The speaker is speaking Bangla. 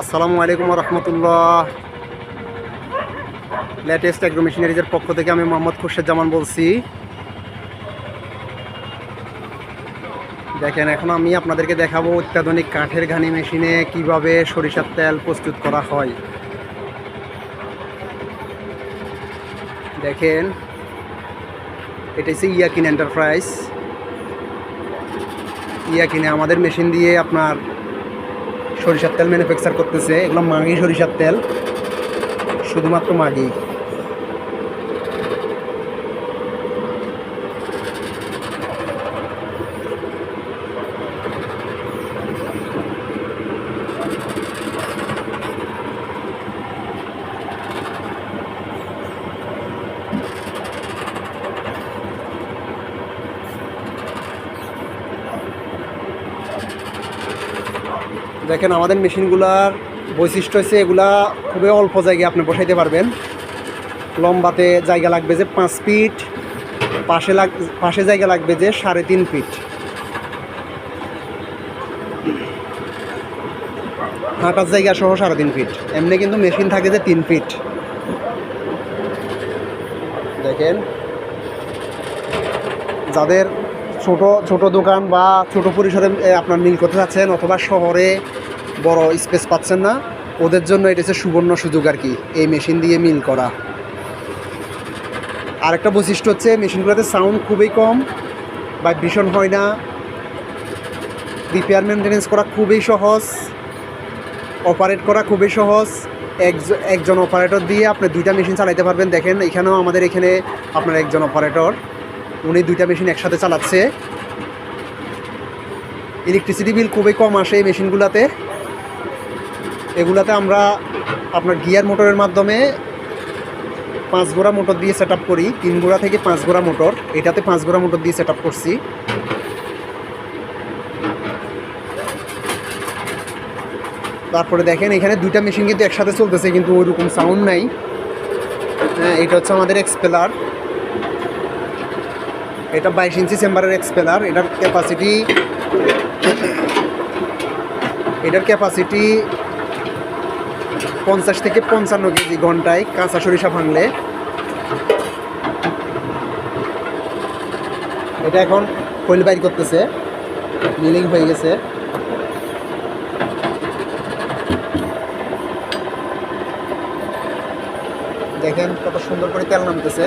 আসসালামু আলাইকুম রহমতুল্লাহ। লেটেস্ট অ্যাগ্রো মেশিনারিজের পক্ষ থেকে আমি মোহাম্মদ খুরশেদ জামান বলছি। দেখেন, এখন আমি আপনাদেরকে দেখাবো অত্যাধুনিক কাঠের ঘানি মেশিনে কীভাবে সরিষার তেল প্রস্তুত করা হয়। দেখেন, এটা হচ্ছে ইয়াকিন এন্টারপ্রাইজ ইয়াকিনে আমাদের মেশিন দিয়ে আপনার সরিষার তেল ম্যানুফ্যাকচার করতেছে। এগুলো মাগি সরিষার তেল। শুধুমাত্র মাগি। দেখেন, আমাদের মেশিনগুলার বৈশিষ্ট্য হচ্ছে এগুলা খুবই অল্প জায়গায় আপনি বসাইতে পারবেন। লম্বাতে জায়গা লাগবে যে পাঁচ ফিট, পাশে লাগ, পাশে জায়গা লাগবে যে সাড়ে তিন ফিট। হাঁটার জায়গা সহ সাড়ে তিন ফিট। এমনি কিন্তু মেশিন থাকে যে তিন ফিট। দেখেন, যাদের ছোট ছোট দোকান বা ছোট পরিসরে আপনার মিল করতে চাচ্ছেন অথবা শহরে বড় স্পেস পাচ্ছেন না, ওদের জন্য এটা হচ্ছে সুবর্ণ সুযোগ আর কি, এই মেশিন দিয়ে মিল করা। আরেকটা বৈশিষ্ট্য হচ্ছে মেশিনগুলোতে সাউন্ড খুবই কম ভাইব্রেশন হয় না। রিপেয়ার মেনটেনেন্স করা খুবই সহজ, অপারেট করা খুবই সহজ। একজ- একজন অপারেটর দিয়ে আপনি দুইটা মেশিন চালাইতে পারবেন। দেখেন, এখানেও আমাদের এখানে আপনার একজন অপারেটর। উনি দুইটা মেশিন একসাথে চালাচ্ছে। ইলেকট্রিসিটি বিল খুবই কম আসে এই মেশিনগুলোতে। এগুলাতে আমরা আপনার গিয়ার মোটরের মাধ্যমে পাঁচ গোড়া মোটর দিয়ে সেট করি। তিন গোড়া থেকে পাঁচ গোড়া মোটর। এটাতে পাঁচ গোড়া মোটর দিয়ে সেট করছি। তারপরে দেখেন, এখানে দুইটা মেশিন কিন্তু একসাথে চলতেছে, কিন্তু ওইরকম সাউন্ড নাই। হ্যাঁ এটা হচ্ছে আমাদের এক্সপেলার এটা বাইশ ইঞ্চি চেম্বারের এক্সপেলার, এটার ক্যাপাসিটি এটার ক্যাপাসিটি পঞ্চাশ থেকে পঞ্চান্ন কেজি ঘন্টায় কাঁচা সরিষা ভাঙলে। এটা এখন খৈল বাইর করতেছে মিলিং হয়ে গেছে। দেখেন কত সুন্দর করে তেল নামতেছে।